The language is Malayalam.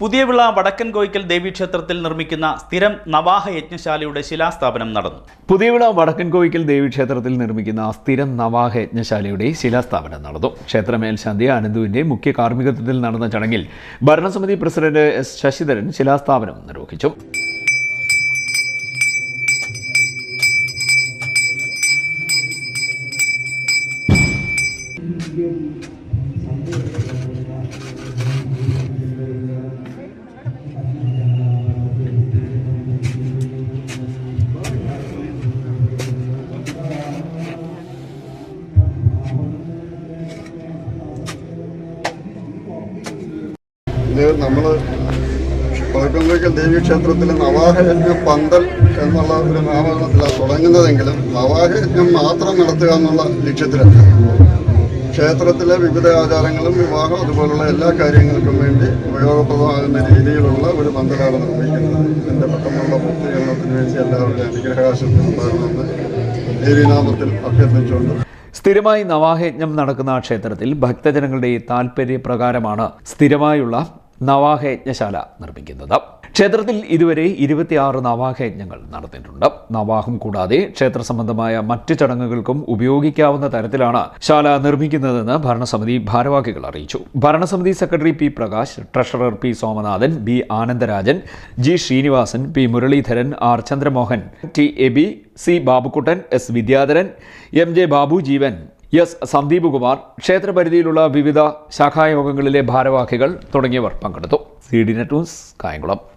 പുതിയവിള വടക്കൻ കോയിക്കൽ ദേവീക്ഷേത്രത്തിൽ നിർമ്മിക്കുന്ന സ്ഥിരം നവാഹ യജ്ഞശാലയുടെ ശിലാസ്ഥാപനം നടന്നു. പുതിയവിള വടക്കൻ കോയിക്കൽ ദേവീക്ഷേത്രത്തിൽ നിർമ്മിക്കുന്ന സ്ഥിരം നവാഹ യജ്ഞശാലയുടെ ശിലാസ്ഥാപനം നടന്നു. ക്ഷേത്രമേൽശാന്തി അനന്തുവിന്റെ മുഖ്യ കാർമ്മികത്വത്തിൽ നടന്ന ചടങ്ങിൽ ഭരണസമിതി പ്രസിഡന്റ് എസ് ശശിധരൻ ശിലാസ്ഥാപനം നിർവഹിച്ചു. ഇത് നമ്മൾ വടക്കൻകോയ്ക്കൽ ദേവീക്ഷേത്രത്തിലെ നവാഹയജ്ഞ പന്തൽ എന്നുള്ള ഒരു നാമകരണത്തിലാണ് തുടങ്ങുന്നതെങ്കിലും നവാഹയജ്ഞം മാത്രം നടത്തുക എന്നുള്ള ലക്ഷ്യത്തിലല്ല ക്ഷേത്രത്തിലെ വിവിധ ആചാരങ്ങളും വിവാഹം അതുപോലുള്ള എല്ലാ കാര്യങ്ങൾക്കും വേണ്ടി ഉപയോഗപ്രദമാകുന്ന രീതിയിലുള്ള ഒരു പന്തലാണ് നിർമ്മിക്കുന്നത്. ഇതിന്റെ പെട്ടെന്നുള്ള പൂർത്തീകരണത്തിന് വേണ്ടി എല്ലാവരുടെയും ഉണ്ടാകണമെന്ന് ദേവീനാമത്തിൽ അഭ്യർത്ഥിച്ചുകൊണ്ട്. സ്ഥിരമായി നവാഹയജ്ഞം നടക്കുന്ന ക്ഷേത്രത്തിൽ ഭക്തജനങ്ങളുടെ താൽപ്പര്യപ്രകാരമാണ് സ്ഥിരമായുള്ള നവാഹയജ്ഞശാല നിർമ്മിക്കുന്നത്. ക്ഷേത്രത്തിൽ ഇതുവരെ ഇരുപത്തിയാറ് നവാഹയജ്ഞങ്ങൾ നടത്തിയിട്ടുണ്ട് നവാഹം കൂടാതെ ക്ഷേത്ര സംബന്ധമായ മറ്റ് ചടങ്ങുകൾക്കും ഉപയോഗിക്കാവുന്ന തരത്തിലാണ് ശാല നിർമ്മിക്കുന്നതെന്ന് ഭരണസമിതി ഭാരവാഹികൾ അറിയിച്ചു. ഭരണസമിതി secretary P Prakash treasurer P Somanathan B Anandarajan G Sreenivasan P Muraleedharan R Chandramohan T A B C Babukuttan S Vidyadharan M J Babu Jeevan S Sandeep Kumar ക്ഷേത്രപരിധിയിലുള്ള വിവിധ ശാഖായോഗങ്ങളിലെ ഭാരവാഹികൾ തുടങ്ങിയവർ പങ്കെടുത്തു. C D net news Kayamkulam.